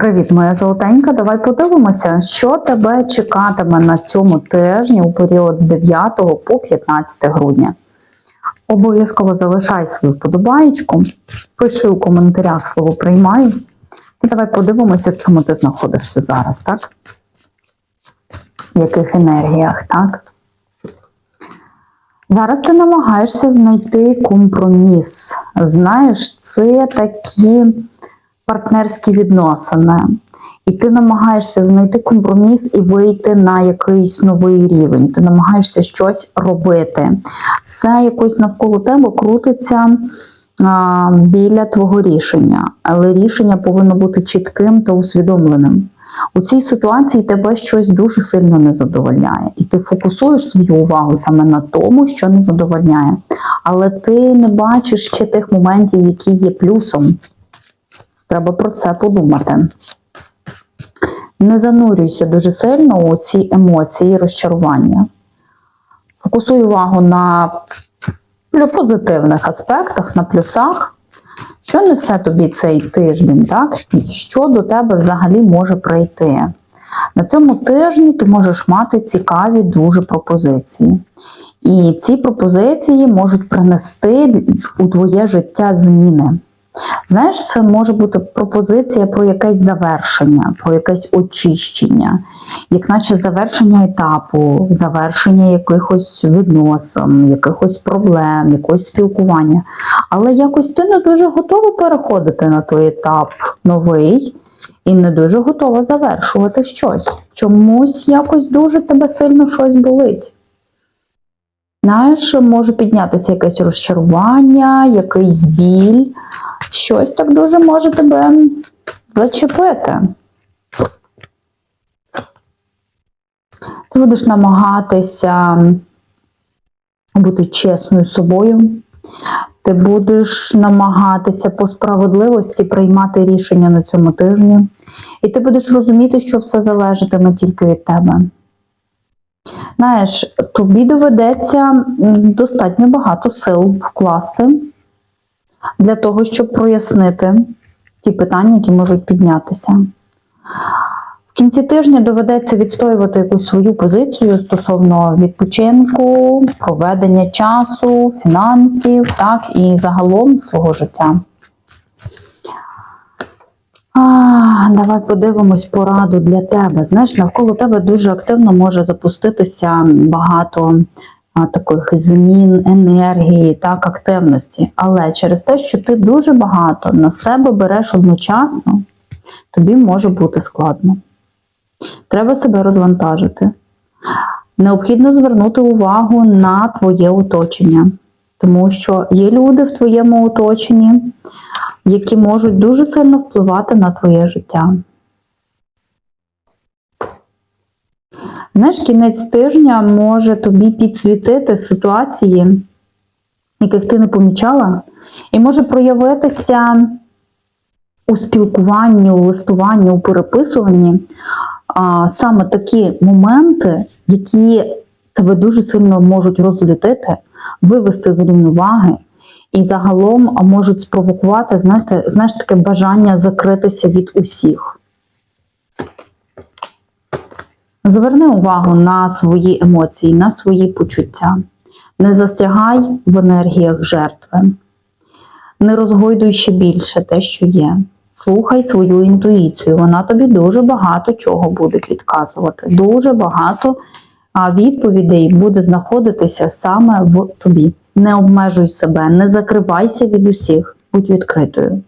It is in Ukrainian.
Привіт, моя золотенька. Давай подивимося, що тебе чекатиме на цьому тижні у період з 9 по 15 грудня. Обов'язково залишай свою вподобаєчку, пиши у коментарях слово приймаю. І давай подивимося, в чому ти знаходишся зараз, так? В яких енергіях, так? Зараз ти намагаєшся знайти компроміс. Знаєш, це такі партнерські відносини. І ти намагаєшся знайти компроміс і вийти на якийсь новий рівень. Ти намагаєшся щось робити. Все якось навколо тебе крутиться біля твого рішення, але рішення повинно бути чітким та усвідомленим. У цій ситуації тебе щось дуже сильно не задовольняє, і ти фокусуєш свою увагу саме на тому, що не задовольняє. Але ти не бачиш ще тих моментів, які є плюсом. Треба про це подумати. Не занурюйся дуже сильно у ці емоції розчарування. Фокусуй увагу на позитивних аспектах, на плюсах, що несе тобі цей тиждень, так? І що до тебе взагалі може прийти. На цьому тижні ти можеш мати цікаві дуже пропозиції. І ці пропозиції можуть принести у твоє життя зміни. Знаєш, це може бути пропозиція про якесь завершення, про якесь очищення, як наче завершення етапу, завершення якихось відносин, якихось проблем, якогось спілкування. Але якось ти не дуже готова переходити на той етап новий і не дуже готова завершувати щось. Чомусь якось дуже тебе сильно щось болить. Знаєш, може піднятися якесь розчарування, якийсь біль щось так дуже може тебе зачепити. Ти будеш намагатися бути чесною собою. Ти будеш намагатися по справедливості приймати рішення на цьому тижні. І ти будеш розуміти, що все залежатиме тільки від тебе. Знаєш, тобі доведеться достатньо багато сил вкласти для того, щоб прояснити ті питання, які можуть піднятися. В кінці тижня доведеться відстоювати якусь свою позицію стосовно відпочинку, проведення часу, фінансів, так, і загалом свого життя. А, Давай подивимось пораду для тебе. Знаєш, навколо тебе дуже активно може запуститися багато таких змін, енергії, так, активності. Але через те, що ти дуже багато на себе береш одночасно, тобі може бути складно. Треба себе розвантажити. Необхідно звернути увагу на твоє оточення, тому що є люди в твоєму оточенні, які можуть дуже сильно впливати на твоє життя. Знаєш, кінець тижня може тобі підсвітити ситуації, яких ти не помічала, і може проявитися у спілкуванні, у листуванні, у переписуванні а, саме такі моменти, які тебе дуже сильно можуть розлютити, вивести з рівноваги. І загалом можуть спровокувати, знаєте, знаєш, таке бажання закритися від усіх. Зверни увагу на свої емоції, на свої почуття. Не застрягай в енергіях жертви. Не розгойдуй ще більше те, що є. Слухай свою інтуїцію. Вона тобі дуже багато чого буде підказувати. Дуже багато відповідей буде знаходитися саме в тобі. Не обмежуй себе, не закривайся від усіх, будь відкритою.